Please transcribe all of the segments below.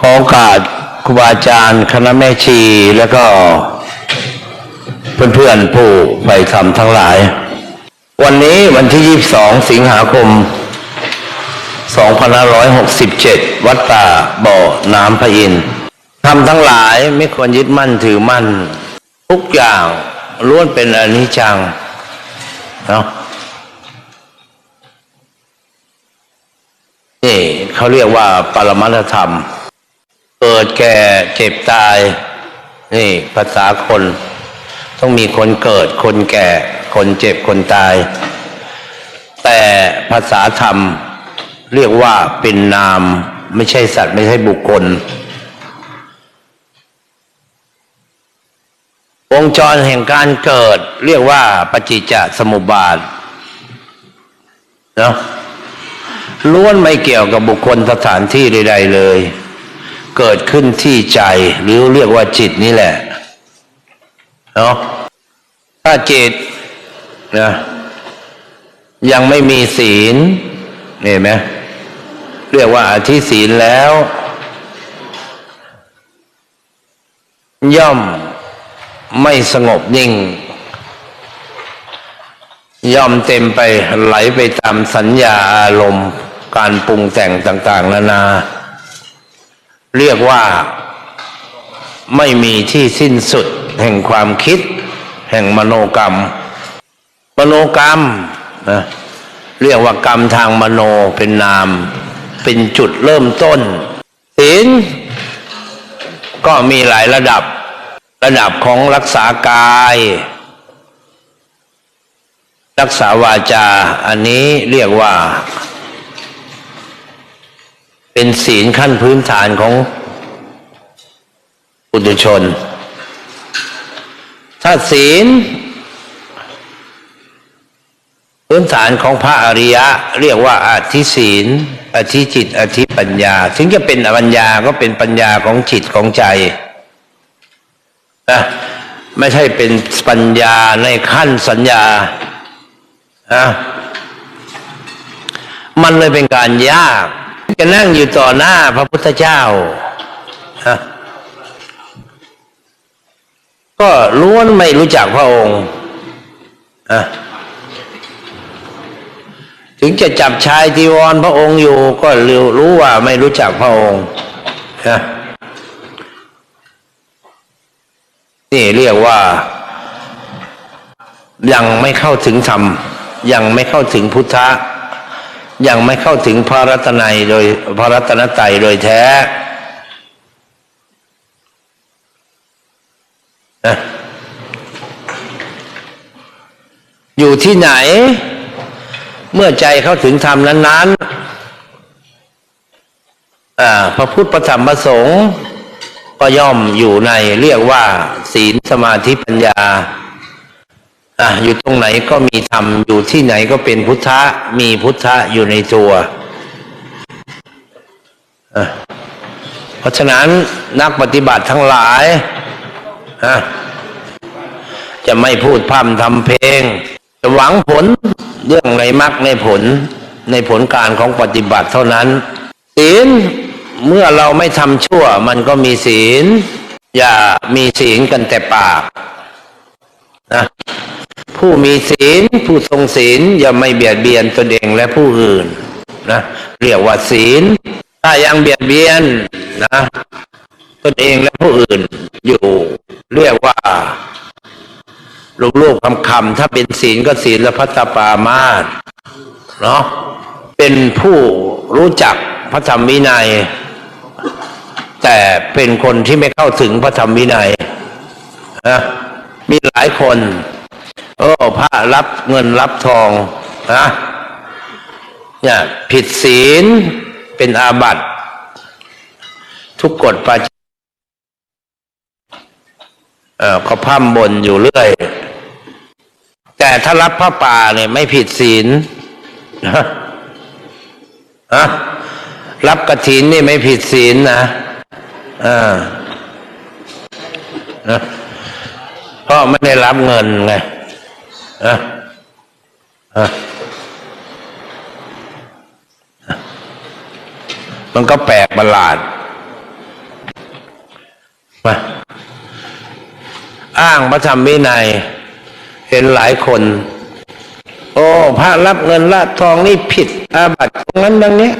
ขอโอกาสครูบาอาจารย์ คณะแม่ชีแล้วก็เพื่อนๆผู้ไปทำทั้งหลาย วันนี้วันที่ 22 สิงหาคม 2567 วัดป่าบ่อน้ำพระอินทร์ทำทั้งหลายไม่ควรยึดมั่นถือมั่น ทุกอย่างล้วนเป็นอนิจจังเนาะนี่เขาเรียกว่าปรมัตธรรม เกิดแก่เจ็บตาย นี่ภาษาคน ต้องมีคนเกิด คนแก่ คนเจ็บคนตาย แต่ภาษาธรรม เรียกว่าเป็นนาม ไม่ใช่สัตว์ไม่ใช่บุคคล วงจรแห่งการเกิด เรียกว่าปฏิจจสมุปบาทเนาะล้วนไม่เกี่ยวกับบุคคลสถานที่ใด ๆ เลย เกิดขึ้นที่ใจหรือเรียกว่าจิตนี่แหละเนาะถ้าจิตนะยังไม่มีศีลเห็นไหมเรียกว่าอธิศีลแล้ว ย่อมไม่สงบนิ่ง ย่อมเต็มไปไหลไปตามสัญญาอารมณ์ การปรุงแต่งต่าง ๆ นานา เรียกว่าไม่มีที่สิ้นสุดแห่งความคิด แห่งมโนกรรม มโนกรรมนะเรียกว่ากรรมทางมโนเป็นนาม เป็นจุดเริ่มต้นศีลก็มีหลายระดับ ระดับของรักษากาย รักษาวาจา อันนี้เรียกว่า เป็นศีลขั้นพื้นฐานของปุถุชน ถ้าศีล พื้นฐานของพระอริยะ เรียกว่าอธิศีล อธิจิต อธิปัญญา ถึงจะเป็นปัญญาก็เป็นปัญญาของจิตของใจนะไม่ใช่เป็นปัญญาในขั้นสัญญานะมันเลยเป็นการยาก จะนั่งอยู่ต่อหน้าพระพุทธเจ้า ก็ล้วนไม่รู้จักพระองค์ ถึงจะจับชายจีวรพระองค์อยู่ ก็รู้ว่าไม่รู้จักพระองค์นะนี่เรียกว่า ยังไม่เข้าถึงธรรม ยังไม่เข้าถึงพุทธะ ยังไม่เข้าถึงพระรัตนัยโดยพระรัตนตรัยโดยแท้อยู่ที่ไหน เมื่อใจเข้าถึงธรรมนั้นๆอ่าพระพุทธพระธรรมพระสงฆ์ก็ย่อมอยู่ในเรียกว่า ศีลสมาธิปัญญา อะอยู่ตรงไหนก็มีธรรมอยู่ที่ไหนก็เป็นพุทธะ มีพุทธะอยู่ในตัวอะเพราะฉะนั้นนักปฏิบัติทั้งหลายอะจะไม่พูดพร่ำทำเพลง จะหวังผลเรื่องในมรรคในผลในผลการของปฏิบัติเท่านั้น ศีลเมื่อเราไม่ทำชั่ว มันก็มีศีล อย่ามีศีลกันแต่ปาก นะผู้มีศีล ผู้ทรงศีลอย่าไม่เบียดเบียนตนเองและผู้อื่นนะเรียกว่าศีล ถ้ายังเบียดเบียนนะตนเองและผู้อื่นอยู่ เรียกว่าลูกๆคำคำถ้าเป็นศีลก็ศีลและพัตตปามาสเนาะเป็นผู้รู้จักพระธรรมวินัย แต่เป็นคนที่ไม่เข้าถึงพระธรรมวินัยนะ มีหลายคน โอ้พระรับเงินรับทองนะเนี่ยผิดศีลเป็นอาบัติ ทุกกฎปาจเออเขาพร่ำบนอยู่เรื่อย แต่ถ้ารับพระป่าเนี่ยไม่ผิดศีลนะอะรับกระถินนี่ไม่ผิดศีลนะอ่านะ พราะไม่ได้รับเงินไงอะอะมันก็แปลกประหลาดมาอ้างพระธรรมวินัย เห็นหลายคน โอ้พระรับเงินละทองนี่ผิดอาบัติตรงนั้นดังนี้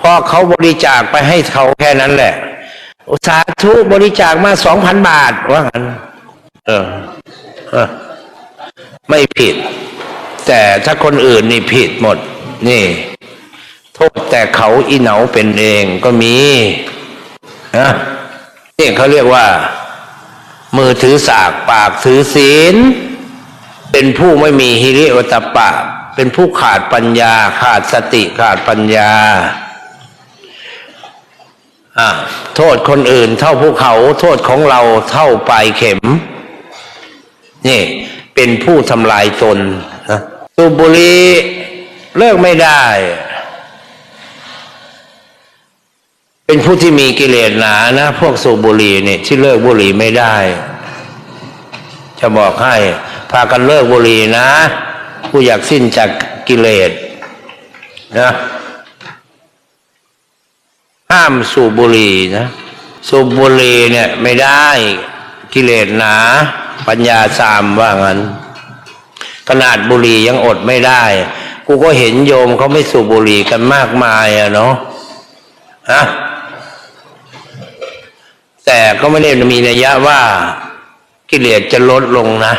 พอเขาบริจาคไปให้เขาแค่นั้นแหละ อุสาธุบริจาคมาสองพันบาทว่างั้น เออเออไม่ผิด แต่ถ้าคนอื่นนี่ผิดหมด นี่ โทษแต่เขาอีเหนาเป็นเองก็มีนะนี่เขาเรียกว่า มือถือสากปากถือศีล เป็นผู้ไม่มีฮิริโอตปปะเป็นผู้ขาดปัญญา ขาดสติขาดปัญญาอะโทษคนอื่นเท่าภูเขา โทษของเราเท่าปลายเข็ม นี่เป็นผู้ทำลายตนนะสูบบุหรี่เลิกไม่ได้ เป็นผู้ที่มีกิเลสหนานะพวกสูบบุหรี่เนี่ยที่เลิกบุหรี่ไม่ได้ จะบอกให้ พากันเลิกบุหรี่นะ ผู้อยากสิ้นจากกิเลสนะห้ามสูบบุหรี่นะ สูบบุหรี่เนี่ยไม่ได้กิเลสหนา ปัญญาสามว่างั้น ขนาดบุหรี่ยังอดไม่ได้ กูก็เห็นโยมเขาไม่สูบบุหรี่กันมากมายอะเนาะฮะแต่ก็ไม่ได้มีนัยยะว่ากิเลสจะลดลงนะ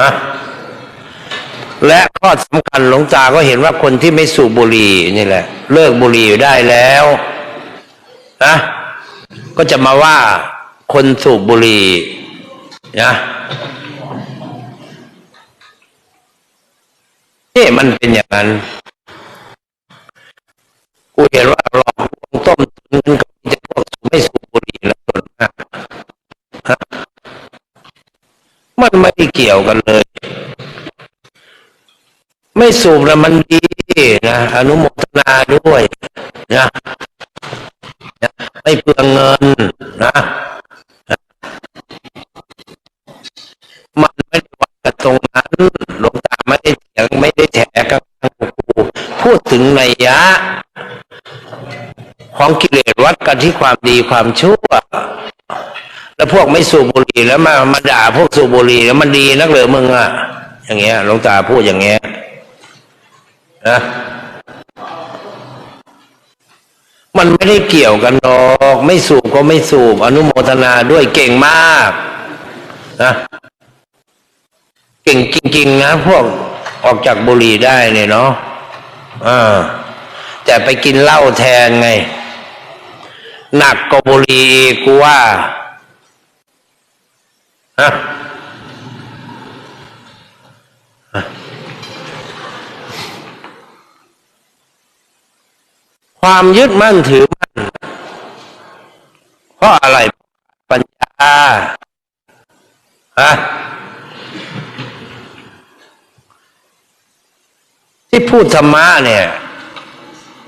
ฮะและข้อสำคัญหลวงตาก็เห็นว่าคนที่ไม่สูบบุหรี่นี่แหละ เลิกบุหรี่ได้แล้วนะก็จะมาว่า คนสูบบุหรี่นะนี่มันเป็นอย่างนั้น กูเห็นว่าหลอกลวงต้มตุนกับจะพวกไม่สูบบุหรี่แล้วส่วนมากฮะมันไม่เกี่ยวกันเลย ไม่สูบแล้วมันดีนะอนุโมทนาด้วยนะนะไม่เปลืองเงินนะ งนัยยะ ของกิเลสวัดกันที่ความดีความชั่ว แล้วพวกไม่สูบบุหรี่แล้วมามาด่าพวกสูบบุหรี่แล้วมันดีนักเหลือมึงอะอย่างเงี้ยหลวงตาพูดอย่างเงี้ยนะมันไม่ได้เกี่ยวกันหรอกไม่สูบก็ไม่สูบอนุโมทนาด้วยเก่งมากนะเก่งจริง ๆ นะ พวกออกจากบุหรี่ได้เนี่ยเนาะ อ่าแต่ไปกินเหล้าแทนไง หนักกว่าบุหรี่อีกกูว่าฮะความยึดมั่นถือมั่น เพราะอะไรปัญญาฮะ ที่พูดธรรมะเนี่ย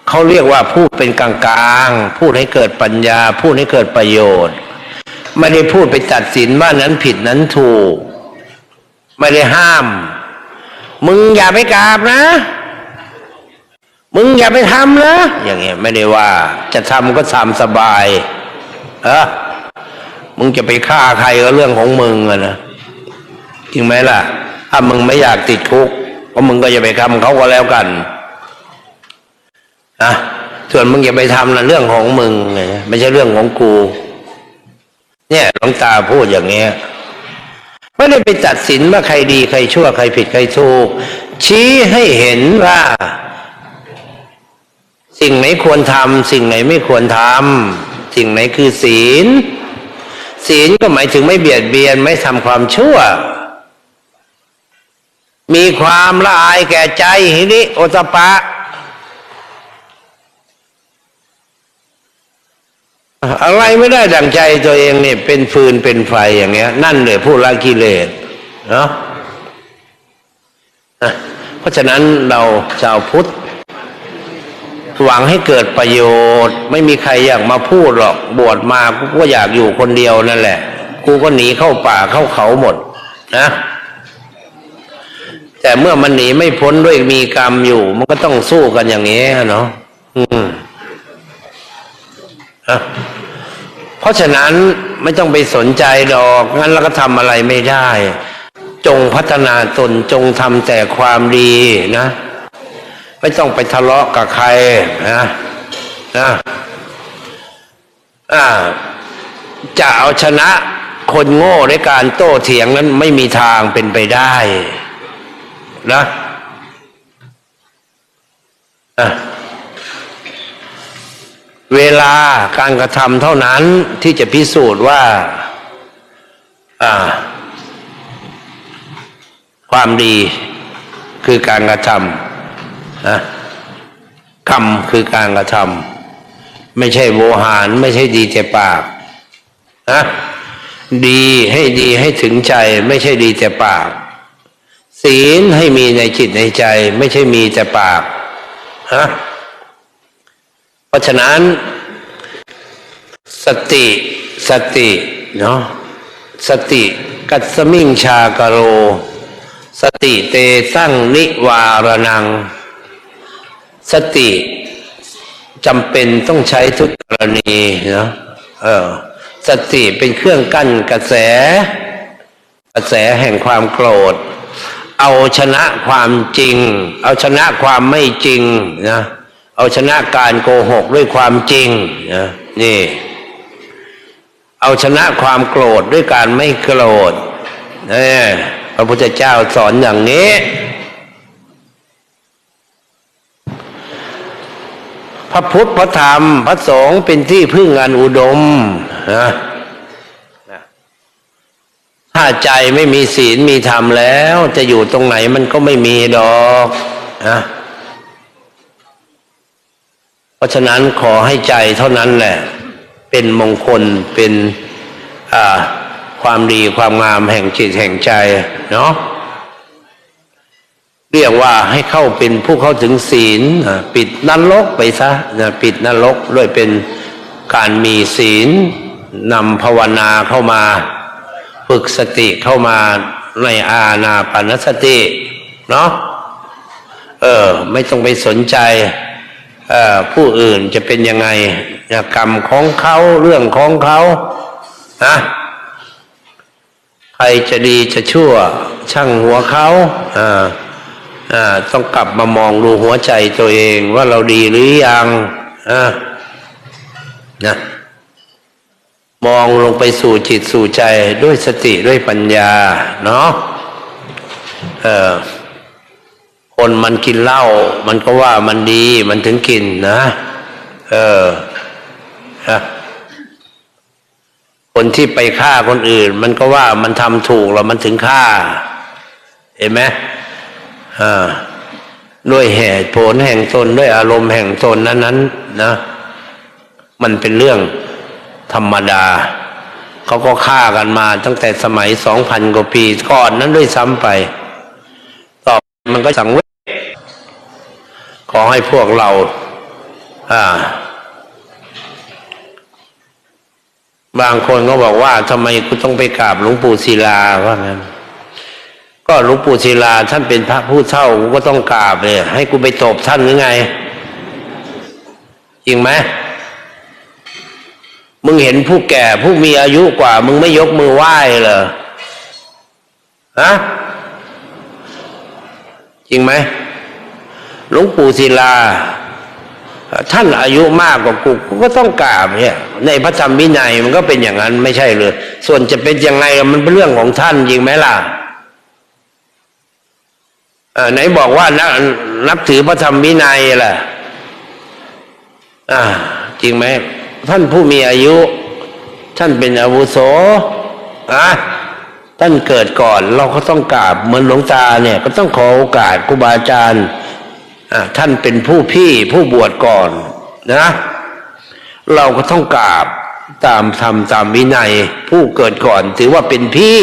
เขาเรียกว่าพูดเป็นกลางๆ พูดให้เกิดปัญญา พูดให้เกิดประโยชน์ ไม่ได้พูดไปตัดสินว่านั้นผิดนั้นถูก ไม่ได้ห้าม มึงอย่าไปกราบนะ มึงอย่าไปทำนะอย่างเงี้ยไม่ได้ว่า จะทำก็ทำสบายเออมึงจะไปฆ่าใครก็เรื่องของมึงอะนะจริงไหมล่ะ ถ้ามึงไม่อยากติดคุก ก็มึงก็อย่าไปทำเขาก็แล้วกันนะส่วนมึงอย่าไปทำนะเรื่องของมึงไงไม่ใช่เรื่องของกู เนี่ยหลวงตาพูดอย่างเงี้ยไม่ได้ไปตัดสินว่าใครดีใครชั่วใครผิดใครถูก ชี้ให้เห็นว่า สิ่งไหนควรทำสิ่งไหนไม่ควรทำสิ่งไหนคือศีล ศีลก็หมายถึงไม่เบียดเบียนไม่ทำความชั่ว มีความละอายแก่ใจหิริโอตปะ อะไรไม่ได้ดังใจตัวเองเนี่ยเป็นฟืนเป็นไฟอย่างเงี้ย นั่นเลยผู้ละกิเลสเนาะเพราะฉะนั้นเราชาวพุทธ หวังให้เกิดประโยชน์ ไม่มีใครอยากมาพูดหรอกบวชมากูก็อยากอยู่คนเดียวนั่นแหละ กูก็หนีเข้าป่าเข้าเขาหมดนะ แต่เมื่อมันหนีไม่พ้นด้วยมีกรรมอยู่ มันก็ต้องสู้กันอย่างนี้เนาะอืมอะเพราะฉะนั้นไม่ต้องไปสนใจดอก งั้นเราก็ทำอะไรไม่ได้ จงพัฒนาตนจงทำแต่ความดีนะ ไม่ต้องไปทะเลาะกับใครนะนะอ่าจะเอาชนะคนโง่ในการโต้เถียงนั้นไม่มีทางเป็นไปได้ นะเวลาการกระทำเท่านั้นที่จะพิสูจน์ว่าอ่าความดีคือการกระทำนะกรรมคือการกระทำไม่ใช่โวหาร ไม่ใช่ดีแต่ปากนะดีให้ดีให้ถึงใจ ไม่ใช่ดีแต่ปาก ศีลให้มีในจิตในใจ ไม่ใช่มีแต่ปากฮะเพราะฉะนั้น สติสติเนาะสติ กัสมิงชากโร สติเตสั่งนิวารนัง สติจำเป็นต้องใช้ทุกกรณีเนาะเออสติเป็นเครื่องกั้นกระแส กระแสแห่งความโกรธ เอาชนะความจริง เอาชนะความไม่จริงนะเอาชนะการโกหกด้วยความจริงนะนี่ เอาชนะความโกรธด้วยการไม่โกรธนี่พระพุทธเจ้าสอนอย่างนี้ พระพุทธพระธรรมพระสงฆ์เป็นที่พึ่งอันอุดมนะ ถ้าใจไม่มีศีลมีธรรมแล้ว จะอยู่ตรงไหนมันก็ไม่มีดอกนะเพราะฉะนั้นขอให้ใจเท่านั้นแหละ เป็นมงคลเป็นความดีความงามแห่งจิตแห่งใจเนาะเรียกว่าให้เข้าเป็นผู้เข้าถึงศีลปิดนรกไปซะปิดนรกด้วยเป็นการมีศีลนำภาวนาเข้ามา ฝึกสติเข้ามาในอาณาปานสติเนาะเออ ไม่ต้องไปสนใจออผู้อื่นจะเป็นยังไงกรรมของเขาเรื่องของเขานะใครจะดีจะชั่ว ช่างหัวเขาต้องกลับมามองดูหัวใจตัวเองว่าเราดีหรือยังนะ มองลงไปสู่จิตสู่ใจด้วยสติด้วยปัญญาเนาะเออคนมันกินเหล้ามันก็ว่ามันดีมันถึงกินนะ เออคนที่ไปฆ่าคนอื่น มันก็ว่ามันทำถูกแล้วมันถึงฆ่า เห็นไหมอ่าด้วยเหตุผลแห่งตนด้วยอารมณ์แห่งตนนั้นนั้นนะ มันเป็นเรื่อง ธรรมดา เขาก็ฆ่ากันมาตั้งแต่สมัยสองพันกว่าปีก่อนนั้นด้วยซ้ำไป ต่อมันก็สังเวชขอให้พวกเรา อ่า บางคนก็บอกว่าทำไมกูต้องไปกราบหลวงปู่ศิลาว่างั้นก็หลวงปู่ศิลาท่านเป็นพระผู้เฒ่ากูก็ต้องกราบเลยให้กูไปตบท่านหรือไงจริงไหม มึงเห็นผู้แก่ผู้มีอายุกว่า มึงไม่ยกมือไหว้เหรอฮะจริงไหมหลวงปู่ศิลา ท่านอายุมากกว่ากูกูก็ต้องกราบเนี่ย ในพระธรรมวินัยมันก็เป็นอย่างนั้นไม่ใช่เลยส่วนจะเป็นยังไงมันเป็นเรื่องของท่านจริงไหมล่ะไหนบอกว่านับนับถือพระธรรมวินัยล่ะ อ่า จริงไหม ท่านผู้มีอายุ ท่านเป็นอาวุโสอะท่านเกิดก่อน เราก็ต้องกราบเหมือนหลวงตาเนี่ย ก็ต้องขอโอกาสครูบาอาจารย์อะท่านเป็นผู้พี่ผู้บวชก่อนนะ เราก็ต้องกราบตามธรรมตามวินัย ผู้เกิดก่อน ถือว่าเป็นพี่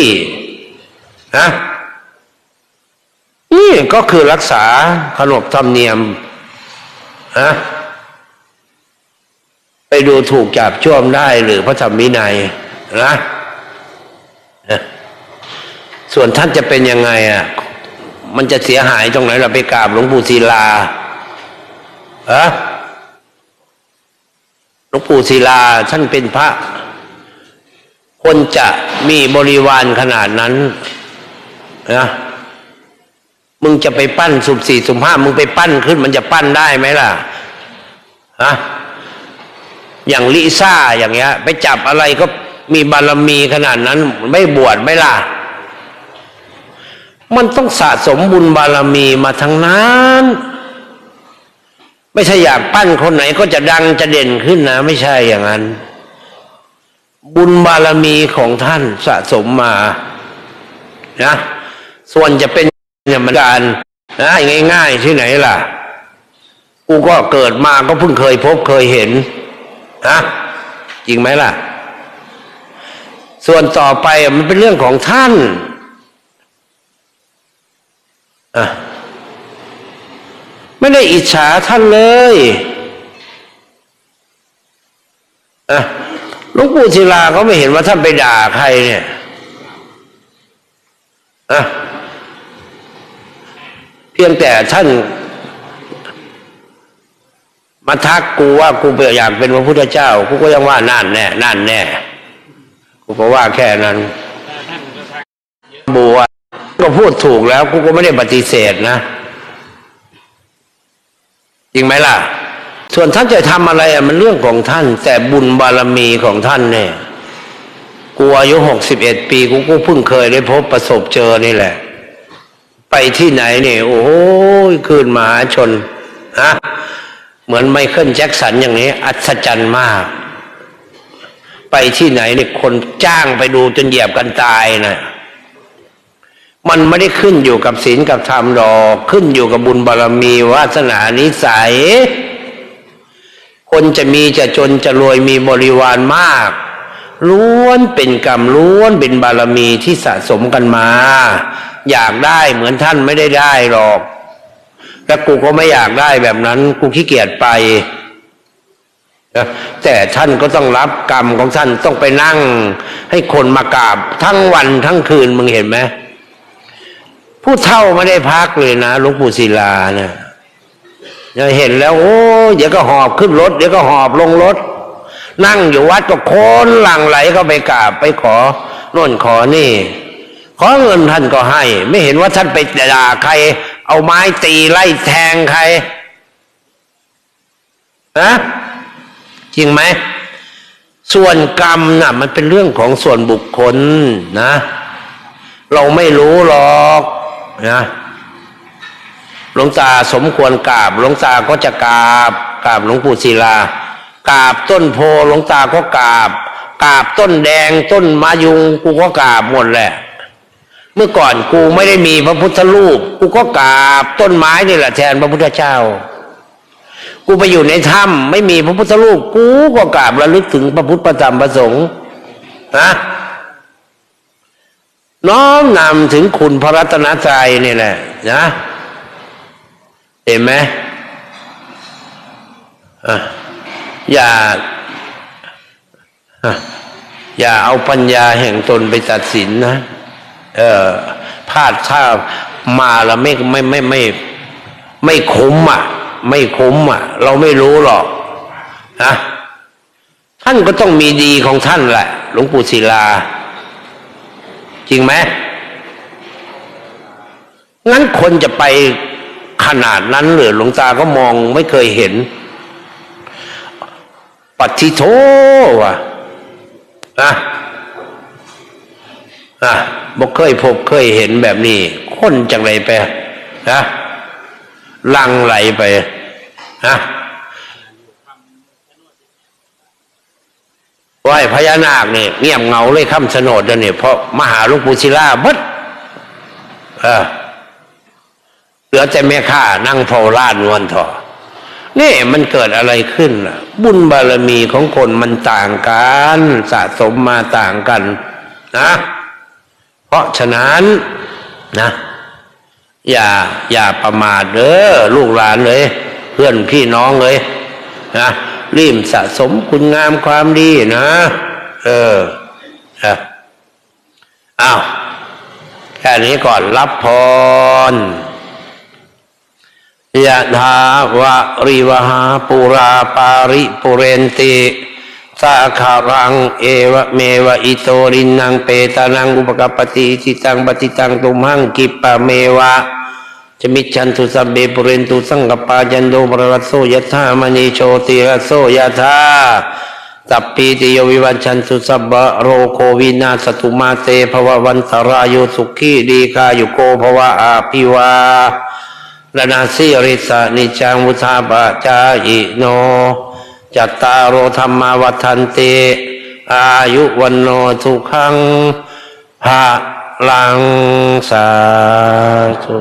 นะนี่ก็คือรักษาขนบธรรมเนียมนะ ไปดูถูกจับช่วมได้หรือพระธรรมวินัยนะส่วนท่านจะเป็นยังไงอะ มันจะเสียหายตรงไหนเราไปกราบหลวงปู่ศิลาอะหลวงปู่ศิลาท่านเป็นพระ คนจะมีบริวารขนาดนั้นนะมึงจะไปปั้นสุ่มสี่สุ่มห้ามึงไปปั้นขึ้น มันจะปั้นได้ไหมล่ะฮะ อย่างลิซ่าอย่างเงี้ย ไปจับอะไรก็มีบารมีขนาดนั้น ไม่บวชไม่ล่ะ มันต้องสะสมบุญบารมีมาทั้งนั้น ไม่ใช่อยากปั้นคนไหนก็จะดังจะเด่นขึ้นนะ ไม่ใช่อย่างนั้น บุญบารมีของท่านสะสมมานะส่วนจะเป็นเนี่ยมันการนะง่าย ๆ ที่ไหนล่ะ กูก็เกิดมาก็เพิ่งเคยพบเคยเห็น นะจริงไหมล่ะ ส่วนต่อไปมันเป็นเรื่องของท่านอะไม่ได้อิจฉาท่านเลยอะหลวงปู่ศิลาเขาไม่เห็นว่าท่านไปด่าใครเนี่ยอะเพียงแต่ท่าน มาทักกูว่ากูอยากเป็นพระพุทธเจ้า กูก็ยังว่านั่นแน่นั่นแน่กูก็ว่าแค่นั้นบัวก็พูดถูกแล้ว กูก็ไม่ได้ปฏิเสธนะจริงไหมล่ะ ส่วนท่านจะทำอะไรอะมันเรื่องของท่าน แต่บุญบารมีของท่านเนี่ยกูอายุหกสิบเอ็ดปี กูก็เพิ่งเคยได้พบประสบเจอนี่แหละ ไปที่ไหนเนี่ยโอ้โหคืนมหาชนฮะ เหมือนไมเคิลแจ็คสันอย่างนี้ อัศจรรย์มาก ไปที่ไหนเนี่ยคนจ้างไปดูจนเหยียบกันตายนะมันไม่ได้ขึ้นอยู่กับศีลกับธรรมดอกขึ้นอยู่กับบุญบารมีวาสนานิสัย คนจะมีจะจนจะรวยมีบริวารมากล้วนเป็นกรรมล้วนเป็นบารมีที่สะสมกันมา อยากได้เหมือนท่านไม่ได้ได้หรอก และกูก็ไม่อยากได้แบบนั้น กูขี้เกียจไปนะแต่ท่านก็ต้องรับกรรมของท่านต้องไปนั่ง ให้คนมากราบ ทั้งวันทั้งคืนมึงเห็นไหมผู้เท่าไม่ได้พักเลยนะหลวงปู่ศิลาเนี่ยเห็นแล้วโอ้เดี๋ยวก็หอบขึ้นรถ เดี๋ยวก็หอบลงรถ นั่งอยู่วัดก็โคนหลังไหลก็ไปกราบไปขอโน่นขอนี่ ขอเงินท่านก็ให้ ไม่เห็นว่าท่านไปด่าใคร เอาไม้ตีไล่แทงใครนะจริงไหม ส่วนกรรมน่ะ มันเป็นเรื่องของส่วนบุคคลนะ เราไม่รู้หรอกนะหลวงตาสมควรกราบหลวงตาก็จะกราบกราบหลวงปู่ศิลากราบต้นโพหลวงตาก็กราบกราบต้นแดงต้นมะยุงกูก็กราบหมดแหละ เมื่อก่อนกูไม่ได้มีพระพุทธรูป กูก็กราบต้นไม้นี่แหละแทนพระพุทธเจ้า กูไปอยู่ในถ้ำไม่มีพระพุทธรูป กูก็กราบระลึกถึงพระพุทธประธรรมประสงค์นะน้อมนำถึงคุณพระรัตนตรัยนี่แหละนะเห็นไหมอะอย่าอะอย่าเอาปัญญาแห่งตนไปตัดสินนะ เออพลาดถ้ามาแล้วไม่ไม่ไม่ไม่ไม่คุ้มอะ ไม่คุ้มอะ เราไม่รู้หรอกนะท่านก็ต้องมีดีของท่านแหละ หลวงปู่ศิลา จริงไหมงั้นคนจะไปขนาดนั้นหรือหลวงตาก็มองไม่เคยเห็นปัติโทว่ะอะ อะบอกเคยพบเคยเห็นแบบนี้ คนจังไรไปนะลังไหลไปนะไหวพญานาคเนี่ยเงียบเงาเลยคำสนดเนี่ยเพราะมหาลวงปู่ศิลาบัดเออเหลือแต่แม่ข้านั่งเฝ้าล้านวลทอนี่มันเกิดอะไรขึ้นล่ะ บุญบารมีของคนมันต่างกัน สะสมมาต่างกัน นะ เพราะฉะนั้นนะ อย่าอย่าประมาทเด้อลูกหลานเลย เพื่อนพี่น้องเลยนะรีบสะสมคุณงามความดีนะ เออนะอ้าวแค่นี้ก่อนรับพรยะถาวะริวหาปุราปาริปุเรนติ สาคารังเอวเมวอิโตรินังเปตานังอุปกปปติจิตังปฏิตังตุมหังกิปะเมวะจะมิชันตุสัพเบปุเรนตุสังกปาจันโดปรรัโสยถามณีโชติรสโสยถาตัปปีติโยวิวัชชันตุสัพพะโรโควินาสตุมาเตภววันตรายโยสุขีดีกายุโกภวะอาภิวาลนาสิริสานิจังมุทาปะจายิโน จัตตารโอธรรมาวัฏันเต อายุวันโนทุขังภาลังสาธุ